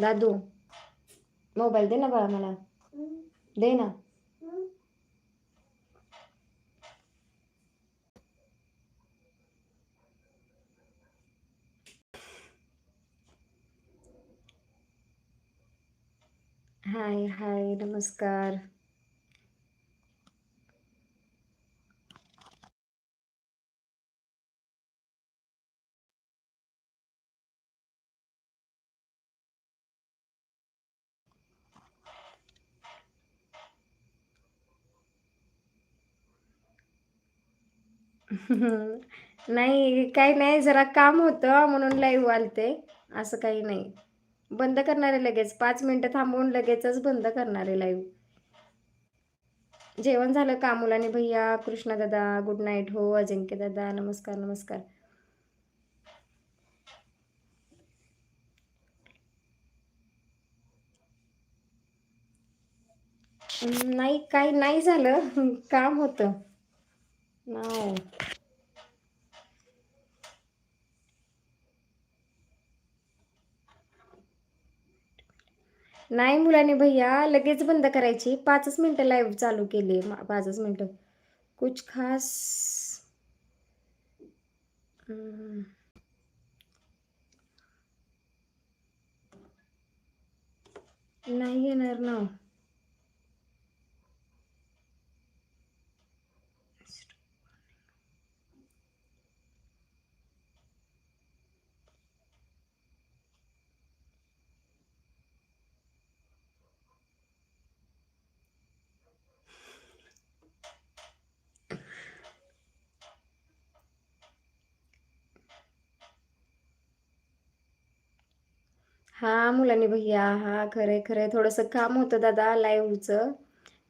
दादू mobile दे ना बाळा मला. दे ना. हाय हाय नमस्कार. नाही काही नाही जरा काम होतं म्हणून लाईव्ह आलते. असं काही नाही. बंद करणार आहे लगेच. पाच मिनटं थांबवून लगेचच बंद करणार आहे लाईव्ह जेवण झालं का मुलाने? भैया कृष्णा दादा गुड नाईट हो अजिंक्य दादा नमस्कार नमस्कार. नाही काही नाही झालं. काम होतं. No. नाही मुलाने भैया लगेच बंद करायची. पाचच मिनटं लाईव्ह चालू केली. पाचच मिनटं. कुछ खास. नाही येणार ना. हा मुलांनी भैया हा खरंय खरंय. थोडंसं काम होतं दादा लाईव्हचं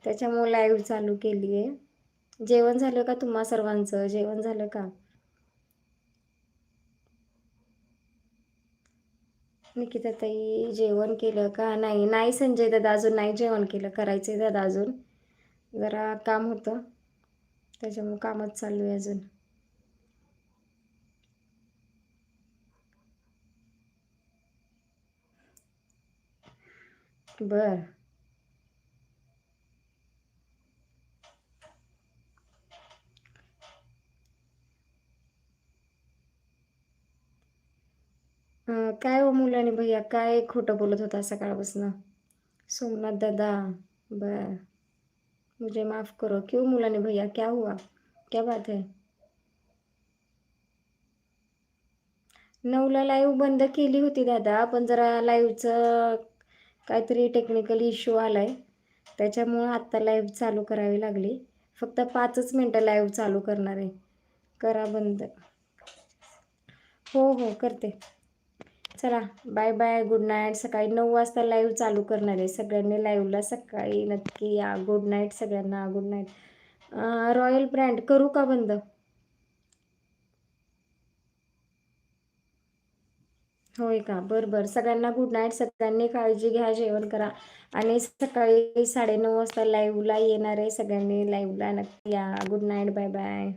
त्याच्यामुळे लाईव्ह चालू केली आहे जेवण झालं का तुम्हा सर्वांचं? जेवण झालं का? निकिता ताई जेवण केलं का? नाही नाही संजय दादा अजून नाही जेवण केलं. करायचंय दादा अजून. जरा काम होतं. त्याच्यामुळे कामच चालू आहे अजून. बर. काय हो मुलाने भैया? काय खोटं बोलत होता सकाळपासून? सोमनाथ दादा. बर. मुझे माफ करो. क्यों मुलाने भैया? क्या हुआ? क्या बात है? नऊला लाईव्ह बंद केली होती दादा पण जरा लाईव्हचं काहीतरी टेक्निकल इश्यू आला आहे त्याच्यामुळं आत्ता लाईव्ह चालू करावी लागली. फक्त पाचच मिनटं लाईव्ह चालू करणार आहे. करा बंद. हो हो करते. चला बाय बाय गुड नाईट सकाळी नऊ वाजता लाईव्ह चालू करणार आहे. सगळ्यांनी लाईव्हला सकाळी नक्की या. गुड नाईट सगळ्यांना. गुड नाईट रॉयल ब्रँड करू का बंद? होय का? बरं बरं सगळ्यांना गुड नाईट सगळ्यांनी काळजी घ्या जेवण करा. आणि सकाळी साडेनऊ वाजता लाईव्हला येणार आहे सगळ्यांनी. लाईव्हला नक्की या. Good night bye bye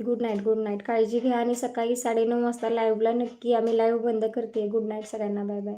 good night good night काळजी घ्या आणि सकाळी साडेनऊ वाजता लाईव्हला नक्की आम्ही लाईव्ह बंद करते. गुड नाईट सगळ्यांना. Bye bye